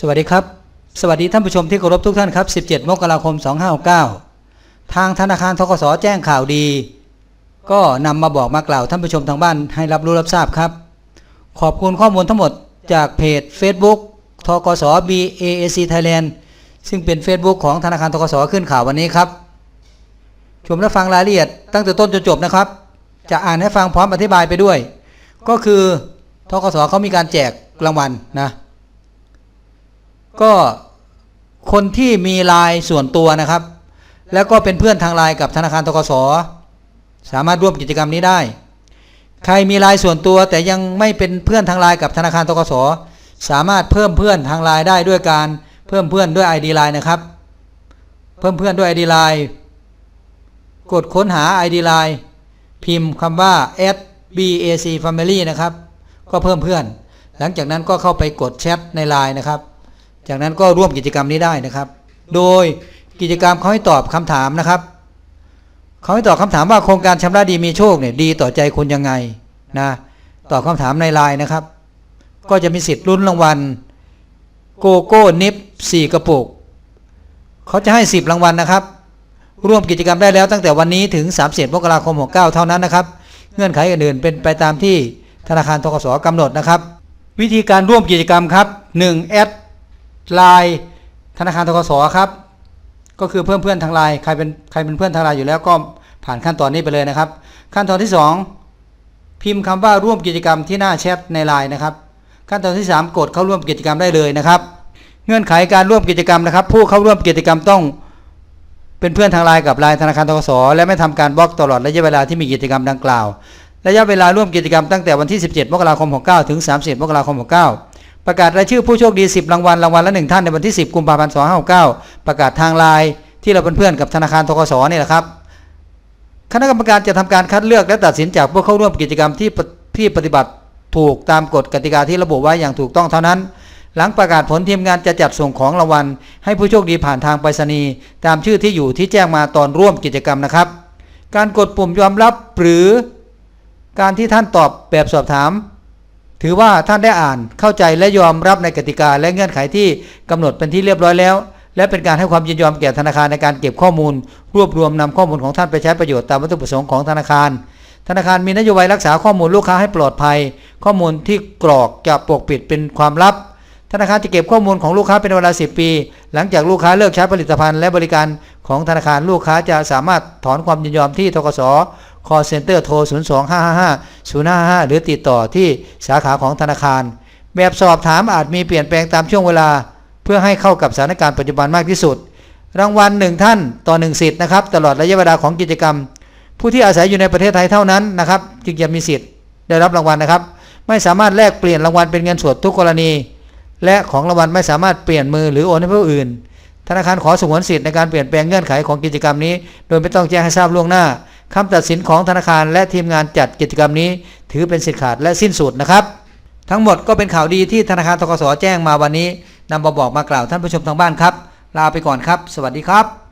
สวัสดีครับ สวัสดีท่านผู้ชมที่เคารพทุกท่านครับ 17 มกราคม 2569 ทางธนาคารทกสแจ้งข่าวดี ก็นำมาบอกมากล่าวท่านผู้ชมทางบ้านให้รับรู้รับทราบครับ ขอบคุณข้อมูลทั้งหมดจากเพจ Facebook ทกส BAC Thailand ซึ่งเป็น Facebook ของธนาคารทกสขึ้นข่าววันนี้ครับ ชมและฟังรายละเอียดตั้งแต่ต้นจนจบนะครับ จะอ่านให้ฟังพร้อมอธิบายไปด้วย ก็คือทกสเขามีการแจกรางวัลนะ ก็คนที่มีไลายส่วนตัวนะครับ แล้วก็เป็นเพื่อนทางไลน์กับธนาคารทกสสามารถร่วมกิจกรรมนี้ได้ ใครมีไลน์ส่วนตัวแต่ยังไม่เป็นเพื่อนทางไลน์กับธนาคารทกสสามารถเพิ่มเพื่อนทางไลน์ได้ด้วยการเพิ่มเพื่อนด้วย ID ไลน์นะครับ เพิ่มเพื่อนด้วย ID ไลน์กดค้นหา ID ไลน์พิมพ์คำว่า @bac family นะครับ ก็เพิ่มเพื่อน หลังจากนั้นก็เข้าไปกดแชทในไลน์นะครับ จากนั้นก็ร่วมกิจกรรมนี้ได้นะครับ โดยกิจกรรมเขาให้ตอบคำถามนะครับเขาให้ตอบคำถามว่าโครงการชำระดีมีโชคเนี่ยดีต่อใจคุณยังไงนะตอบคำถามในไลน์นะครับ ก็จะมีสิทธิ์ลุ้นรางวัลโกโก้นิฟสี่กระปุกเขาจะให้ 10 รางวัลนะครับ ร่วมกิจกรรมได้แล้วตั้งแต่วันนี้ถึง 30มกราคม69เท่านั้นนะครับ เงื่อนไขอื่นๆเป็นไปตามที่ธนาคารทกสกำหนดนะครับ วิธีการร่วมกิจกรรมครับ 1 แอด ไลน์ธนาคารทกสครับ ก็คือเพื่อนเพื่อนทางไลน์ใครเป็นใครเป็นเพื่อนทางไลน์อยู่แล้วก็ผ่านขั้นตอนนี้ไปเลยนะครับ ขั้นตอนที่ 2 พิมพ์คำว่าร่วมกิจกรรมที่หน้าแชทในไลน์นะครับ ขั้นตอนที่ 3 กดเข้าร่วมกิจกรรมได้เลยนะครับ เงื่อนไขการร่วมกิจกรรมนะครับ ผู้เข้าร่วมกิจกรรมต้องเป็นเพื่อนทางไลน์กับไลน์ธนาคารทกสและไม่ทำการบล็อกตลอดระยะเวลาที่มีกิจกรรมดังกล่าว ระยะเวลาร่วมกิจกรรมตั้งแต่วันที่ 17 มกราคม 69 ถึง 30 มกราคม 69 ประกาศรายชื่อผู้โชคดี 10 รางวัลรางวัลละ1ท่านในวันที่ 10 กุมภาพันธ์2569 ประกาศทางไลน์ที่เราเป็นเพื่อนกับธนาคารทกสนี่แหละครับ คณะกรรมการจะทำการคัดเลือกและตัดสินจากผู้เข้าร่วมกิจกรรมที่ที่ปฏิบัติถูกตามกฎกติกาที่ระบุไว้อย่างถูกต้องเท่านั้น หลังประกาศผลทีมงานจะจัดส่งของรางวัล ให้ผู้โชคดีผ่านทางไปรษณีย์ตามชื่อที่อยู่ที่แจ้งมาตอนร่วมกิจกรรมนะครับ การกดปุ่มยอมรับหรือ การที่ท่านตอบแบบสอบถาม ถือว่าท่านได้อ่านเข้าใจและยอมรับในกติกาและเงื่อนไขที่กำหนดเป็นที่เรียบร้อยแล้ว และเป็นการให้ความยินยอมแก่ธนาคารในการเก็บข้อมูล รวบรวมนำข้อมูลของท่านไปใช้ประโยชน์ตามวัตถุประสงค์ของธนาคาร ธนาคารมีนโยบายรักษาข้อมูลลูกค้าให้ปลอดภัย ข้อมูลที่กรอกจะปกปิดเป็นความลับ ธนาคารจะเก็บข้อมูลของลูกค้าเป็นเวลา 10 ปี หลังจากลูกค้าเลิกใช้ผลิตภัณฑ์และบริการของธนาคารลูกค้าจะสามารถถอนความยินยอมที่ทกส call center โทร 02555 055 หรือติดต่อที่สาขาของธนาคาร แบบสอบถามอาจมีเปลี่ยนแปลงตามช่วงเวลา เพื่อให้เข้ากับสถานการณ์ปัจจุบันมากที่สุด รางวัลหนึ่งท่านต่อหนึ่งสิทธิ์นะครับ ตลอดระยะเวลาของกิจกรรม ผู้ที่อาศัยอยู่ในประเทศไทยเท่านั้นนะครับจึงจะมีสิทธิ์ได้รับรางวัลนะครับ ไม่สามารถแลกเปลี่ยนรางวัลเป็นเงินสดทุกกรณี และของรางวัลไม่สามารถเปลี่ยนมือหรือโอนให้ผู้อื่นธนาคารขอสงวนสิทธิ์ในการเปลี่ยนแปลงเงื่อนไขของกิจกรรมนี้ โดยไม่ต้องแจ้งให้ทราบล่วงหน้า คำตัดสินของธนาคารและทีมงานจัดกิจกรรมนี้ ถือเป็นสิทธิขาดและสิ้นสุดนะครับ ทั้งหมดก็เป็นข่าวดีที่ธนาคารทกสแจ้งมาวันนี้นำมาบอกมากล่าวท่านผู้ชมทางบ้านครับ ลาไปก่อนครับ สวัสดีครับ